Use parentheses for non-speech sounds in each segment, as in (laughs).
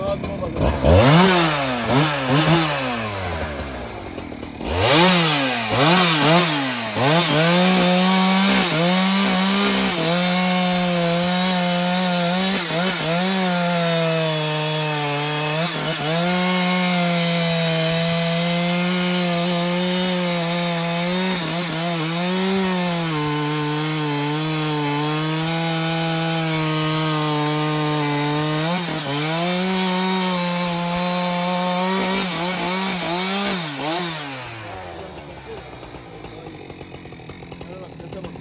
Lazım olmadı. Evet, sese bak.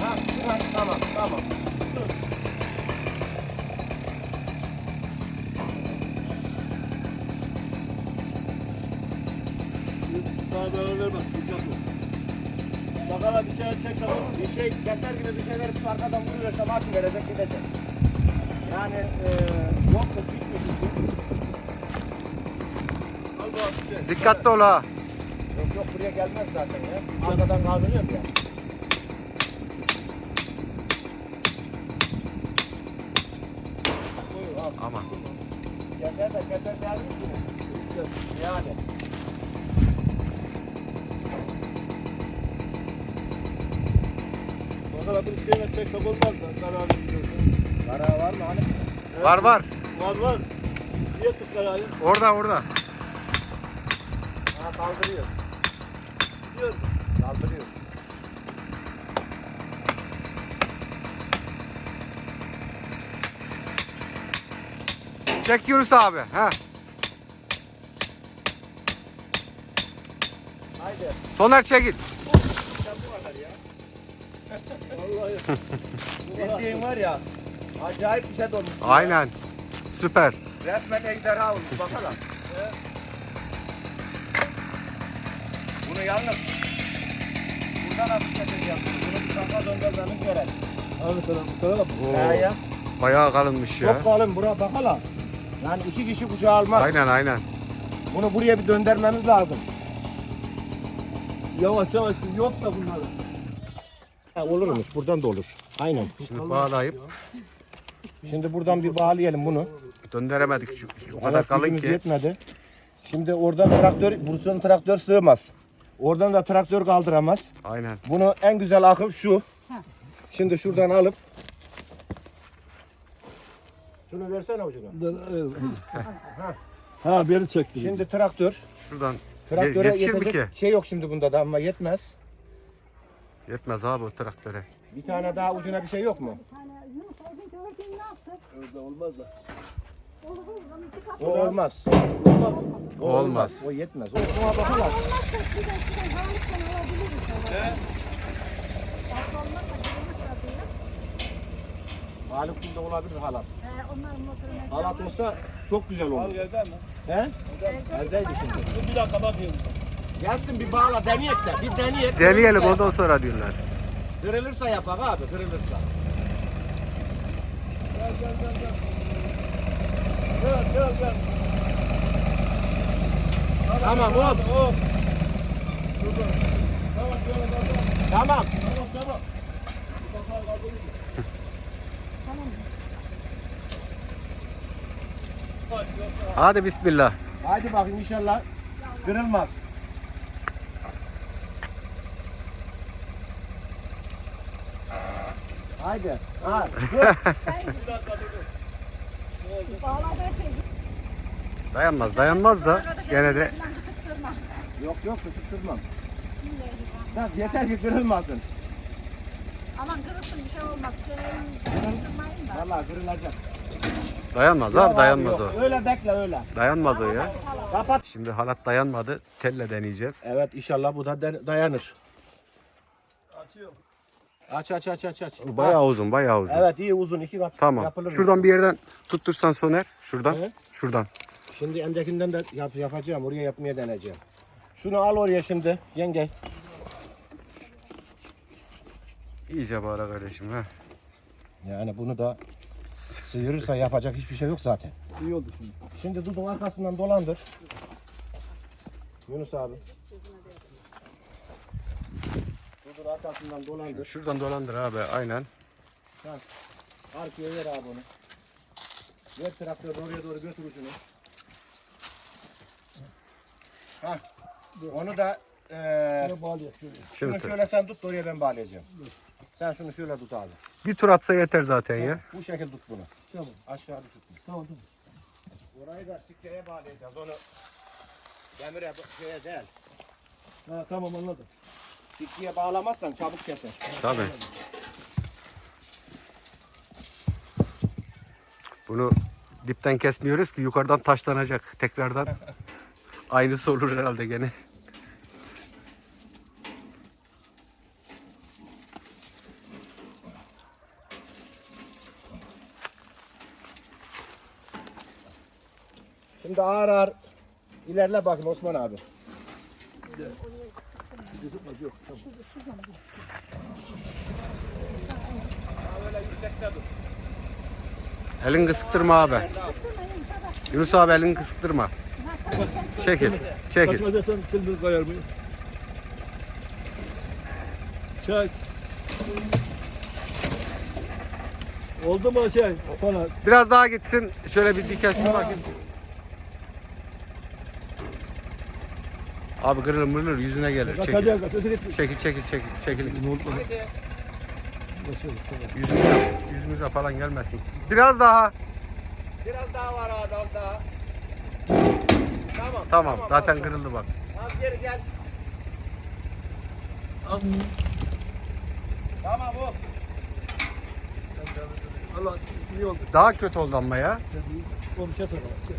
Ha, ha, tamam tamam. Sağa doğru ver bak. Dikkat ol. Bak hala bir şey çek tamam mı? Bir şey keser gibi bir şeyler tutup arkadan vuruyorsa maç verecek gidecek. Yani e, yok mu bitmiş. Al bak bir şey. Dikkatli ol ha. Yok yok buraya gelmez zaten ya. Arkadan kaldırıyor ya. Aman. Keser de keser de alır mı? Yani. Bak hala bir şeyle çek de olmaz da. Kararı biliyorsun. Kara var mı hani? Var var. Var var. Niye tut kararı? Orada orada. Ha kaldırıyor. Gidiyor. Kaldırıyor. Çek Yunus abi. Ha. Haydi. Soner çekil. Vallahi. Bildiğin var ya. Acayip bir şey dolmuş. ya. Aynen. Süper. Resmen ejderha olmuş bakalım. Bunu yalnız buradan nasıl çekeceğiz? Bunu tarafa döndürmemiz gerek. Abi taraf bu tarafa bak. He ya. Bayağı kalınmış ya. Çok kalın bura bakalım. Yani iki kişi kucağı almaz. Aynen aynen. Bunu buraya bir döndürmemiz lazım. Yavaş yavaş yok da bunları. Ha, olurmuş buradan da olur. Aynen. Şimdi bağlayıp Şimdi buradan bir bağlayalım bunu. döndüremedik çünkü o kadar Evet, kalın ki. yetmedi. Şimdi oradan traktör, Bursa'nın traktör sığmaz. Oradan da traktör kaldıramaz. Aynen. Bunu en güzel akım şu. Şimdi şuradan alıp şunu versene ucuna. Ha beri çekti. Şimdi traktör. Şuradan Traktöre yetişir mi ki? şey yok şimdi bunda da ama yetmez. yetmez abi o traktöre. Bir tane daha ucuna bir şey yok mu? Hani Yunus orada gördüğün ne yaptı? Öyle olmaz da. O olmaz. O olmaz. O yetmez. O ona bakalım. Olmazsa şuradan şuradan halıktan alabiliriz. He? Olmazsa kırılırsa diye. Haluk'un da olabilir halat. He, onların motoruna. Halat olsa çok güzel Al olur. yerden mi? He? Eldeydi şimdi. Bir dakika bakayım. Gelsin bir bağla deneyek de. Bir deneyek. Deneyelim ondan sonra diyorlar. Kırılırsa yapak abi kırılırsa. Gel gel gel gel. Gel gel gel. Tamam hop. Hop. Dur dur. Tamam tamam. Hadi bismillah. Hadi bakayım inşallah kırılmaz. Haydi. Ha, dur. (laughs) bir dakika dur dur. Bağladığı şey. Dayanmaz dayanmaz da gene de yok yok kısıttırmam. Bismillahirrahmanirrahim. Tamam, yeter ki kırılmasın. Aman kırılsın bir şey olmaz. Da. Vallahi kırılacak. dayanmaz Yok abi dayanmaz o. Öyle bekle öyle. Dayanmaz o ya. Kapat. Şimdi halat dayanmadı. Telle deneyeceğiz. Evet inşallah bu da dayanır. Açıyorum. Aç aç aç aç aç. Bayağı uzun bayağı uzun. Evet iyi uzun iki kat Tamam. yapılır. Şuradan bir yerden tuttursan Soner. Şuradan. Evet. Şuradan. Şimdi endekinden de yap, yapacağım. Oraya yapmaya deneyeceğim. Şunu al oraya şimdi yenge. İyice bağla kardeşim ha. Yani bunu da sıyırırsa yapacak hiçbir şey yok zaten. İyi oldu şimdi. Şimdi dudun arkasından dolandır. Yunus abi. Dudun arkasından dolandır. Şuradan dolandır abi aynen. Sen arkaya ver abi onu. Ver traktörü oraya doğru götür ucunu. Hah. Onu da şöyle. Şunu tut. şöyle sen tut da oraya ben bağlayacağım. Sen şunu şöyle tut abi. Bir tur atsa yeter zaten ya. Bu şekil tut bunu. Tamam. Aşağıda tut. bunu. Tamam tamam. Orayı da sikkeye bağlayacağız. Onu demire şeye değil. Ha, tamam anladım. Sikkiye bağlamazsan çabuk keser. Tabii. Bunu dipten kesmiyoruz ki yukarıdan taşlanacak tekrardan. (laughs) Aynısı olur herhalde gene. Şimdi ağır ağır ilerle bakın Osman abi. Yok. Tamam. Daha böyle yüksekte dur. Elin kısıktırma abi. Yunus abi elini kısıktırma. Çekil. Çekil. Kaçma şimdi kayar mıyım? Çek. Oldu mu şey? Falan. Biraz daha gitsin. Şöyle bir dikesin bakayım. Abi kırılır mırılır yüzüne gelir. Çekil. Kaçacak kaç. Öteki gitmiş. Çekil çekil çekil. Çekil. Tamam. Yüzümüze, yüzümüze falan gelmesin. Biraz daha. Biraz daha var abi az daha. Tamam. Tamam zaten az- kırıldı bak. Az geri gel. Tamam o. Allah iyi oldu. Daha kötü oldu ama ya. Onu keser. Şey.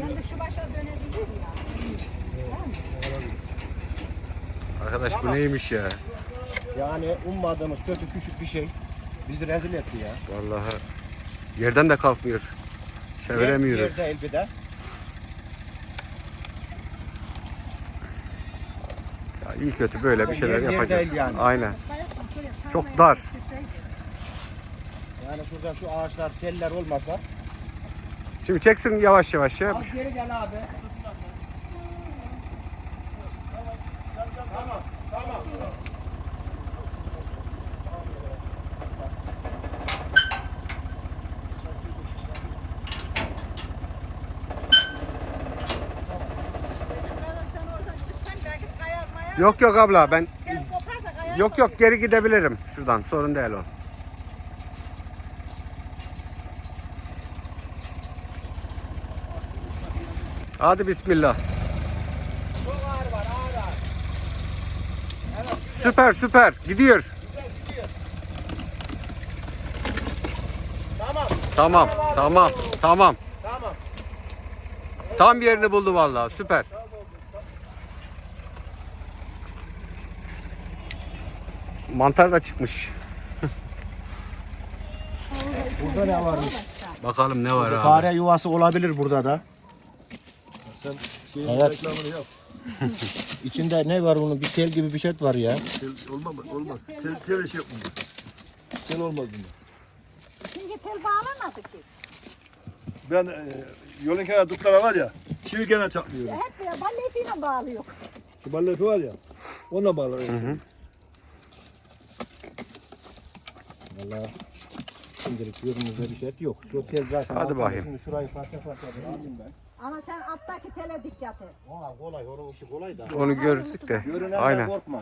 Yani şu başa dönebilir ya. Arkadaş bu neymiş ya? Yani ummadığımız kötü küçük bir şey bizi rezil etti ya. Vallahi yerden de kalkmıyor. Çeviremiyoruz. Yer değil bir de. Ya iyi kötü böyle bir şeyler Yer- yapacağız. değil yani. Aynen. Çok dar. Yani şurada şu ağaçlar, teller olmasa. Şimdi çeksin yavaş yavaş ya. Az geri gel abi. Tamam, tamam. Yok yok abla ben yok yok geri gidebilirim şuradan sorun değil o. Hadi bismillah. Çok ağır var, ağır ağır. Süper süper gidiyor. Tamam, Tamam tamam tamam. tamam. Tam yerini buldu vallahi süper. Mantar da çıkmış. Burada ne varmış? Bakalım ne var abi. Fare yuvası olabilir burada da. Sen şeyin Evet. reklamını yap. (laughs) İçinde ne var bunun? Bir tel gibi bir şey var ya. Tel, olmaz mı? Olmaz. Tel, tel şey yapma. Tel olmaz bunda. Şimdi tel bağlamadık hiç. Ben e, yolun kenarı dutlara var ya. Çivi gene çakmıyorum. Hep ya balle ipiyle bağlıyor. Şu ballefi var ya. Onunla bağlarım. Valla şimdilik yorumumuzda bir şey yok. Şu tel zaten. Hadi bakayım. Şimdi şurayı parça parça alayım ben. Ama sen alttaki tele dikkat et. Aa kolay, onun işi kolay da. Onu gördük de. Görünenden Aynen. korkma.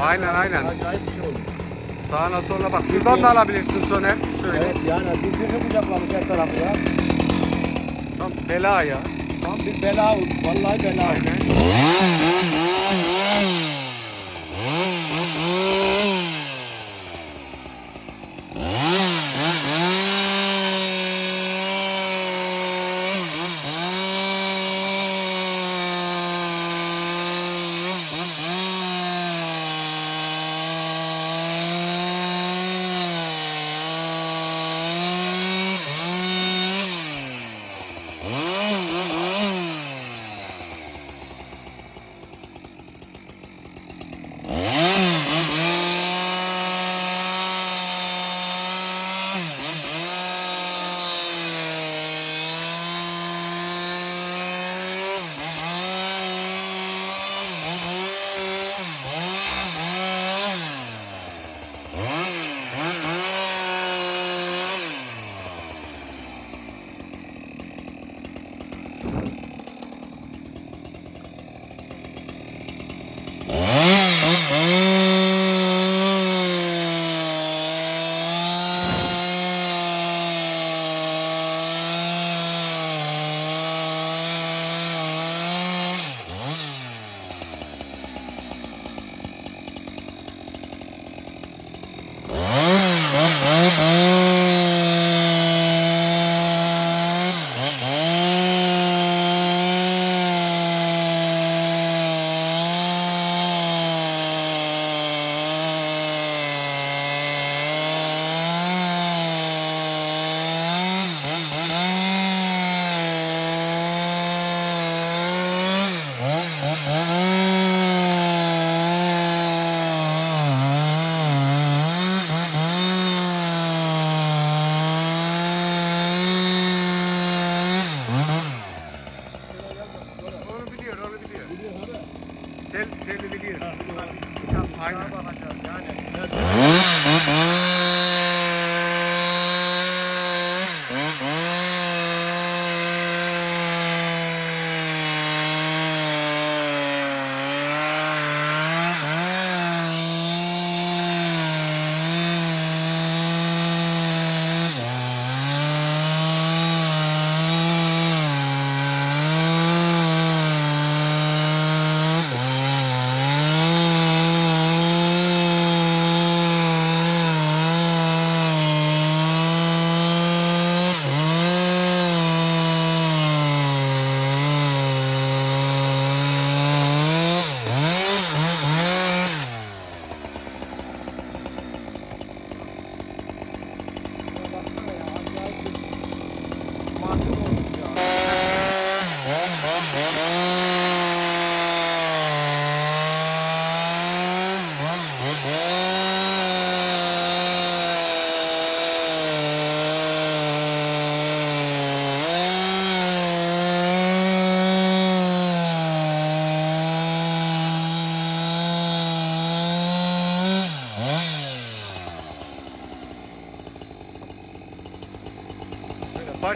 Aynen, aynen. Acayip bir şey oldu. Sağına soluna bak. Şuradan da alabilirsin Soner. Şöyle. Evet yani birbirini kucaklamış her tarafı ya. Tam bela ya. Tam bir bela. Vallahi bela. Aynen.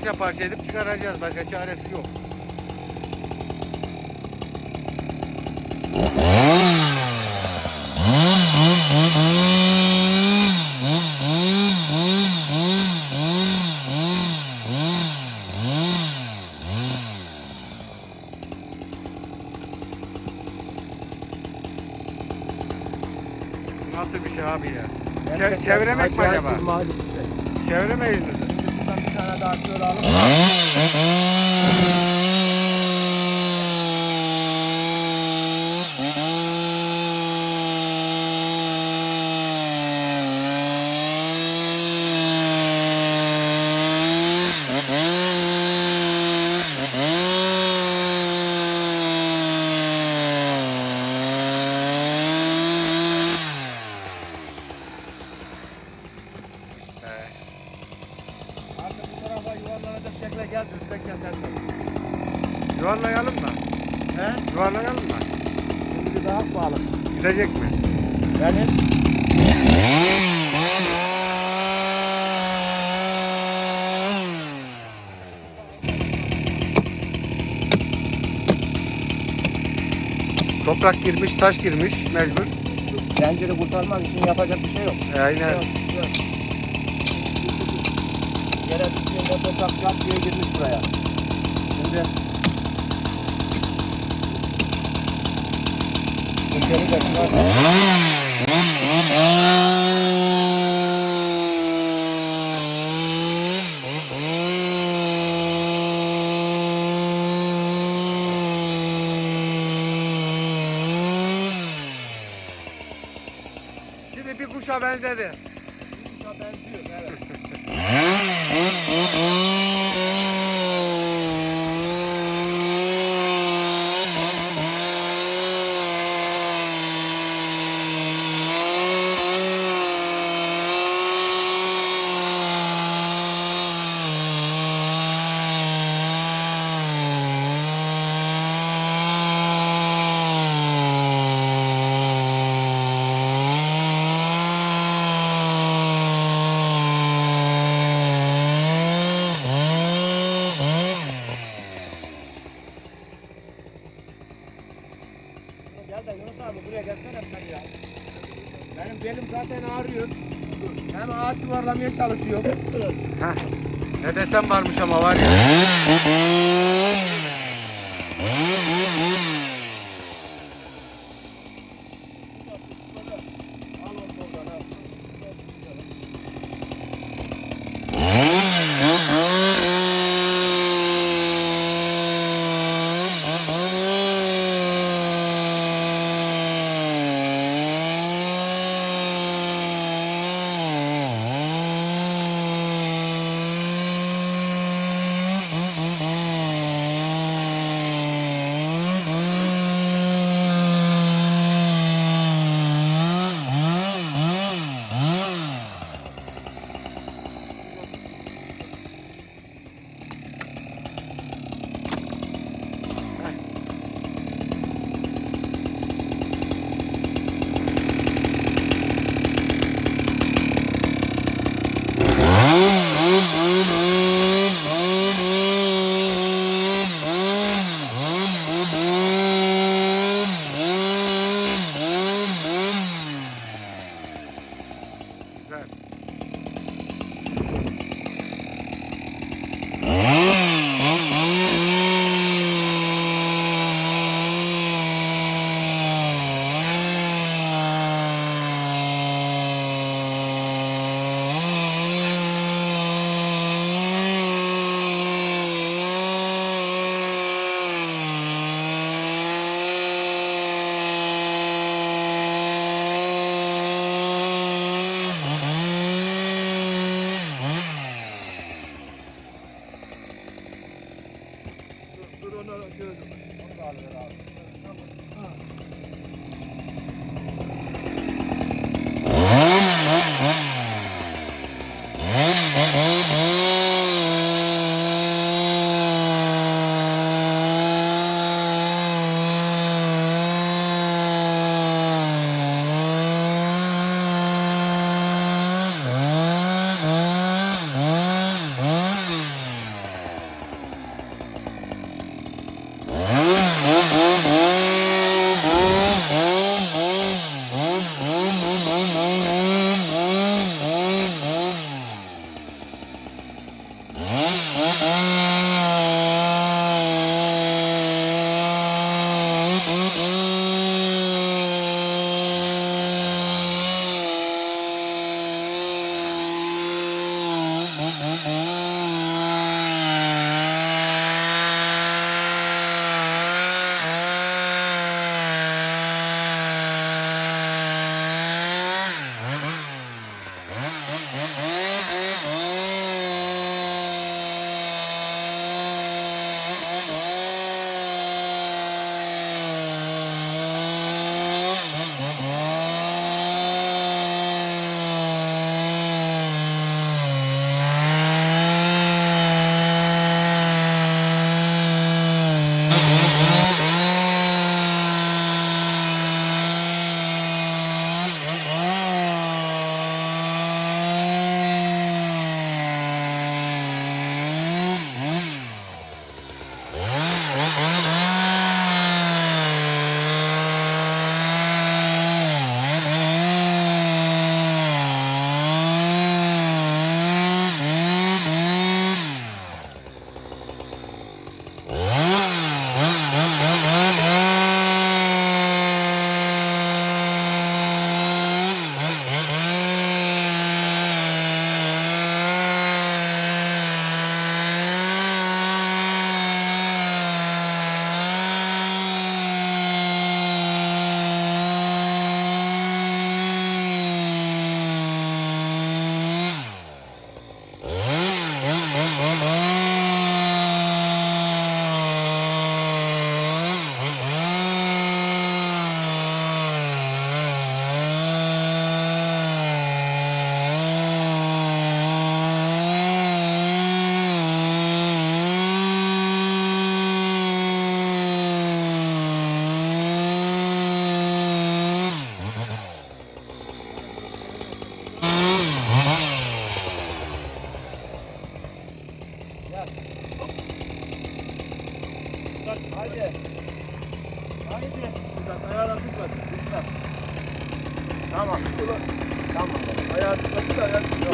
Parça parça edip çıkaracağız. Başka çaresi yok. Nasıl bir şey abi ya? Çe- çeviremek mi acaba? şey. Çeviremeyiz mi? Şimdi şuradan bir tane daha şöyle alıp yuvarlanacak şekle geldi. Üstte kesersin. Yuvarlayalım mı? He? Yuvarlayalım mı? Şimdi bir daha bağlı. Gidecek mi? Deniz. Toprak girmiş, taş girmiş mecbur. Zinciri kurtarmak için yapacak bir şey yok. E, aynen. Yok, yok. Düştüğünde toprak çat diye girmiş buraya. Şimdi de çıkarsa Şimdi bir kuşa benzedi. benziyor. Evet. (laughs) Yunus abi buraya gelsene sen ya. Benim belim zaten ağrıyor. Hem ağaç yuvarlamaya çalışıyor. Heh. Ne desem varmış ama var ya. Tamam. Tamam. Ayağı tutmasın da ayağı tutmasın.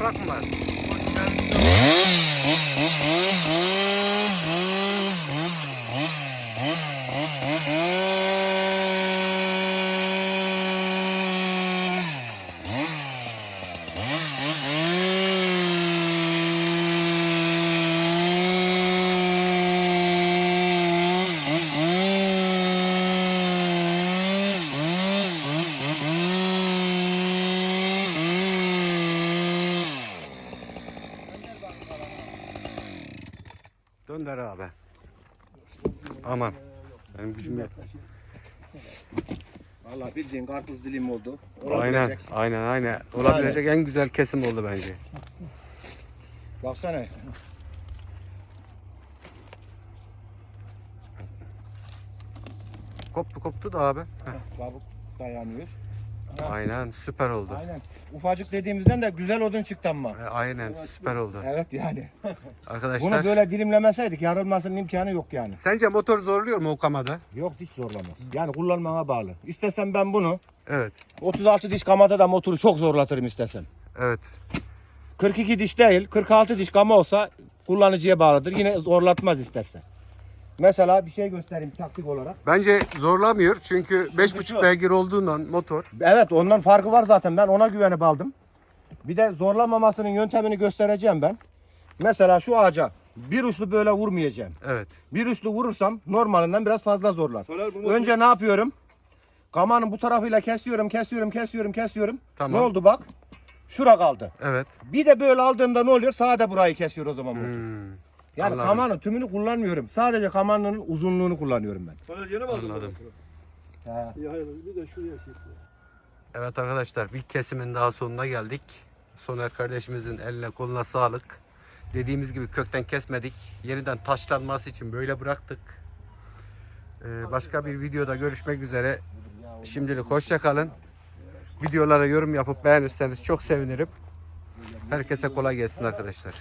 Toprak mı var? Abi. Aman. Benim gücüm yok. Vallahi bildiğin karpuz dilim oldu. Aynen, Olabilecek. aynen, aynen. Olabilecek en güzel kesim oldu bence. Baksana. Koptu koptu da abi. Heh, Kabuk dayanıyor. Aynen süper oldu. Aynen. Ufacık dediğimizden de güzel odun çıktı ama. E, Aynen süper oldu. Evet yani. Arkadaşlar Bunu böyle dilimlemeseydik yarılmasının imkanı yok yani. sence motor zorluyor mu o kamada? Yok hiç zorlamaz. Yani kullanmana bağlı. İstesem ben bunu Evet. 36 diş kamada da motoru çok zorlatırım istesem. Evet. 42 diş değil 46 diş kama olsa kullanıcıya bağlıdır. Yine zorlatmaz istersen. Mesela bir şey göstereyim taktik olarak. Bence zorlamıyor çünkü 5.5 beygir olduğundan motor. Evet ondan farkı var zaten. Ben ona güvenip aldım. Bir de zorlamamasının yöntemini göstereceğim ben. Mesela şu ağaca bir uçlu böyle vurmayacağım. Evet. Bir uçlu vurursam normalinden biraz fazla zorlar. Soner bu motor- Önce ne yapıyorum? Kamanın bu tarafıyla kesiyorum, kesiyorum, kesiyorum, kesiyorum. Tamam. Ne oldu bak? Şura kaldı. Evet. Bir de böyle aldığımda ne oluyor? Sağda burayı kesiyor o zaman motor. Hmm, Yani anladım. kamanın tümünü kullanmıyorum. Sadece kamanın uzunluğunu kullanıyorum ben. Soner yeni mi aldın? Anladım. He. İyi hayır bir de şuraya şey. Evet arkadaşlar bir kesimin daha sonuna geldik. Soner kardeşimizin eline koluna sağlık. Dediğimiz gibi kökten kesmedik. Yeniden taşlanması için böyle bıraktık. Ee, başka bir videoda görüşmek üzere. Şimdilik hoşça kalın. Videolara yorum yapıp beğenirseniz çok sevinirim. Herkese kolay gelsin arkadaşlar.